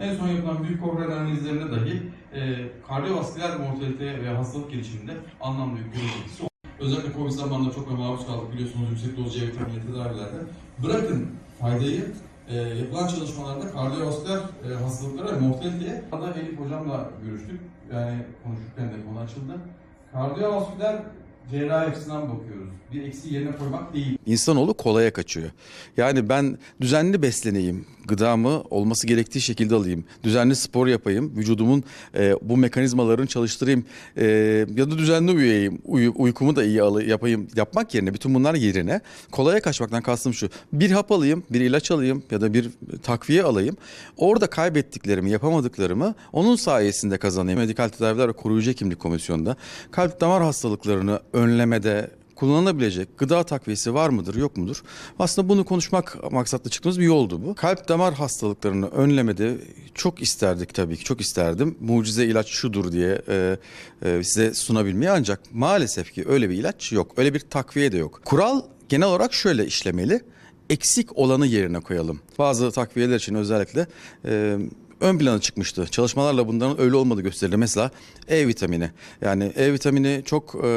En son yapılan büyük kobra analizlerinde dahi e, kardiyovasküler mortalite ve hastalık gelişiminde anlamlı bir oldu. Özellikle Covid zamanında çok maruz kaldık biliyorsunuz yüksek doz C vitamini tedavilerde. Bırakın faydayı e, yapılan çalışmalarda kardiyovasküler e, hastalıklara ve mortaliteye da Elif hocamla görüştük. Yani konuşurken de konu açıldı. Kardiyovasküler cerrahi açısından bakıyoruz. Bir eksiği yerine koymak değil. İnsanoğlu kolaya kaçıyor. Yani ben düzenli besleneyim, gıdamı olması gerektiği şekilde alayım, düzenli spor yapayım, vücudumun e, bu mekanizmalarını çalıştırayım e, ya da düzenli uyuyayım, uyu- uykumu da iyi alı- yapayım yapmak yerine bütün bunlar yerine kolaya kaçmaktan kastım şu. Bir hap alayım, bir ilaç alayım ya da bir takviye alayım. Orada kaybettiklerimi, yapamadıklarımı onun sayesinde kazanayım. Medikal Tedaviler ve Koruyucu Hekimlik Komisyonu'nda kalp damar hastalıklarını önlemede kullanılabilecek gıda takviyesi var mıdır yok mudur? Aslında bunu konuşmak maksatlı çıktığımız bir yoldu bu. Kalp damar hastalıklarını önlemede çok isterdik tabii ki çok isterdim. Mucize ilaç şudur diye e, e, size sunabilmeyi ancak maalesef ki öyle bir ilaç yok. Öyle bir takviye de yok. Kural genel olarak şöyle işlemeli. Eksik olanı yerine koyalım. Bazı takviyeler için özellikle e, ön plana çıkmıştı. Çalışmalarla bunların öyle olmadığı gösterildi. Mesela E vitamini. Yani E vitamini çok e,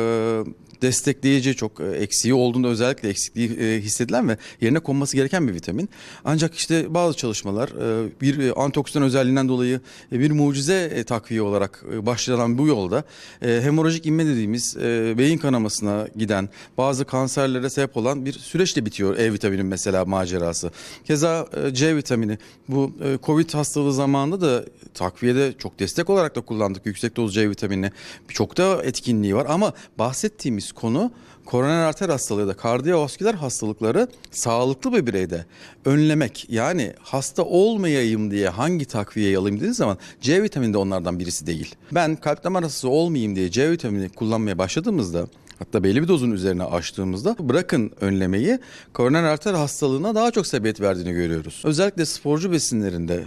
destekleyici, çok e, eksiği olduğunda özellikle eksikliği e, hissedilen ve yerine konması gereken bir vitamin. Ancak işte bazı çalışmalar e, bir antioksidan özelliğinden dolayı bir mucize takviye olarak başlanan bu yolda hemorajik inme dediğimiz beyin kanamasına giden bazı kanserlere sebep olan bir süreçle bitiyor E vitaminin mesela macerası. Keza C vitamini bu Covid hastalığı zamanında da takviyede çok destek olarak da kullandık yüksek doz C vitaminini. Çok da etkinliği var ama bahsettiğimiz konu koroner arter hastalığı da kardiyovasküler hastalıkları sağlıklı bir bireyde önlemek. Yani hasta olmayayım diye hangi takviyeyi alayım dediğiniz zaman C vitamini de onlardan birisi değil. Ben kalp damar hastası olmayayım diye C vitamini kullanmaya başladığımızda Hatta belli bir dozun üzerine aştığımızda bırakın önlemeyi koroner arter hastalığına daha çok sebebiyet verdiğini görüyoruz. Özellikle sporcu besinlerinde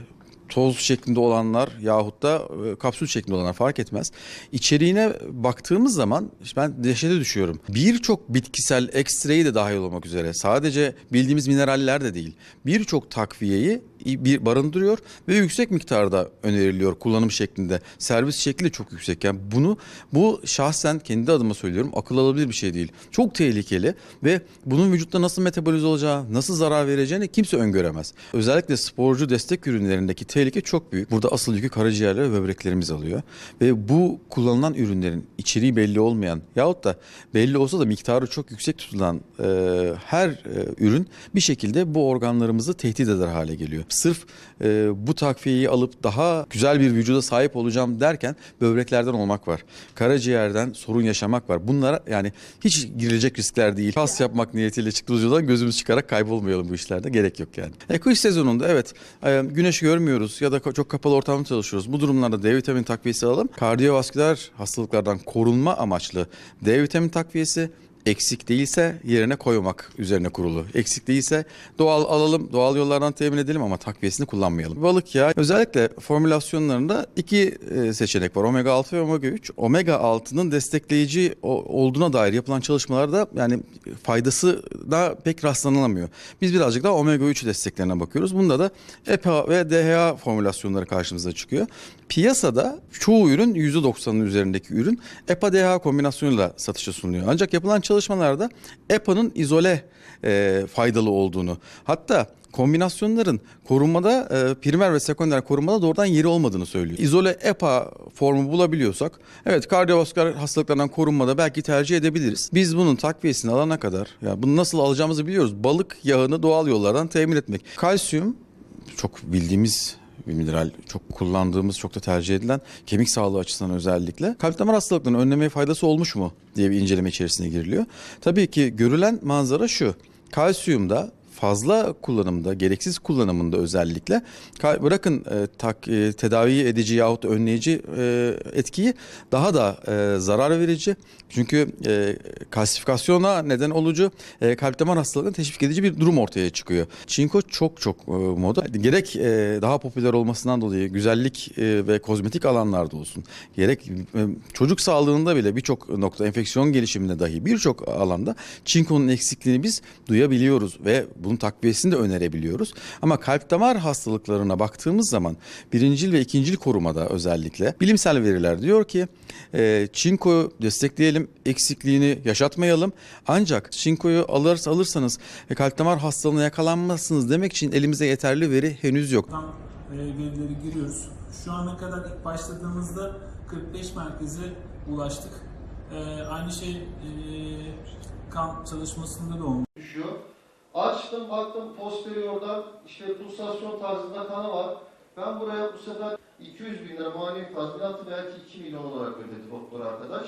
toz şeklinde olanlar yahut da e, kapsül şeklinde olanlar fark etmez. İçeriğine baktığımız zaman işte ben dehşete düşüyorum. Birçok bitkisel ekstreyi de dahil olmak üzere sadece bildiğimiz mineraller de değil. Birçok takviyeyi bir barındırıyor ve yüksek miktarda öneriliyor kullanım şeklinde. Servis şekli çok yüksek. Yani bunu bu şahsen kendi adıma söylüyorum akıl alabilir bir şey değil. Çok tehlikeli ve bunun vücutta nasıl metabolize olacağı, nasıl zarar vereceğini kimse öngöremez. Özellikle sporcu destek ürünlerindeki tehlike çok büyük. Burada asıl yükü karaciğerler ve böbreklerimiz alıyor. Ve bu kullanılan ürünlerin içeriği belli olmayan yahut da belli olsa da miktarı çok yüksek tutulan e, her e, ürün bir şekilde bu organlarımızı tehdit eder hale geliyor. Sırf e, bu takviyeyi alıp daha güzel bir vücuda sahip olacağım derken böbreklerden olmak var. Karaciğerden sorun yaşamak var. Bunlara yani hiç girilecek riskler değil. Kas yapmak niyetiyle çıktığımız yoldan gözümüz çıkarak kaybolmayalım bu işlerde. Gerek yok yani. E, kış sezonunda evet e, güneş görmüyoruz ya da çok kapalı ortamda çalışıyoruz. Bu durumlarda D vitamini takviyesi alalım. Kardiyovasküler hastalıklardan korunma amaçlı D vitamini takviyesi eksik değilse yerine koymak üzerine kurulu. Eksik değilse doğal alalım, doğal yollardan temin edelim ama takviyesini kullanmayalım. Balık yağı özellikle formülasyonlarında iki e, seçenek var. Omega 6 ve omega 3. Omega 6'nın destekleyici olduğuna dair yapılan çalışmalarda yani faydası da pek rastlanılamıyor. Biz birazcık daha omega 3 desteklerine bakıyoruz. Bunda da EPA ve DHA formülasyonları karşımıza çıkıyor. Piyasada çoğu ürün %90'ın üzerindeki ürün EPA-DHA kombinasyonuyla satışa sunuluyor. Ancak yapılan çalışmalarda EPA'nın izole e, faydalı olduğunu hatta kombinasyonların korunmada e, primer ve sekonder korunmada doğrudan yeri olmadığını söylüyor. İzole EPA formu bulabiliyorsak evet kardiyovasküler hastalıklardan korunmada belki tercih edebiliriz. Biz bunun takviyesini alana kadar ya bunu nasıl alacağımızı biliyoruz. Balık yağını doğal yollardan temin etmek. Kalsiyum çok bildiğimiz bir mineral çok kullandığımız çok da tercih edilen kemik sağlığı açısından özellikle kalp damar hastalıklarının önlemeye faydası olmuş mu diye bir inceleme içerisine giriliyor. Tabii ki görülen manzara şu. Kalsiyumda fazla kullanımda, gereksiz kullanımında özellikle bırakın e, tak, e, tedavi edici yahut önleyici e, etkiyi daha da e, zarar verici. Çünkü e, kalsifikasyona neden olucu e, kalp damar hastalığına teşvik edici bir durum ortaya çıkıyor. Çinko çok çok e, moda. Gerek e, daha popüler olmasından dolayı güzellik e, ve kozmetik alanlarda olsun. Gerek e, çocuk sağlığında bile birçok nokta enfeksiyon gelişiminde dahi birçok alanda çinkonun eksikliğini biz duyabiliyoruz ve bunun takviyesini de önerebiliyoruz. Ama kalp damar hastalıklarına baktığımız zaman birincil ve ikincil korumada özellikle bilimsel veriler diyor ki e, çinkoyu destekleyelim, eksikliğini yaşatmayalım. Ancak çinkoyu alır, alırsanız e, kalp damar hastalığına yakalanmazsınız demek için elimizde yeterli veri henüz yok. Tam e, verileri giriyoruz. Şu ana kadar ilk başladığımızda 45 merkeze ulaştık. E, aynı şey e, kan çalışmasında da olmuş. Açtım baktım posteriordan işte pulsasyon tarzında kanı var. Ben buraya bu sefer 200 bin lira mani tazminatı belki 2 milyon olarak ödedi doktor arkadaş.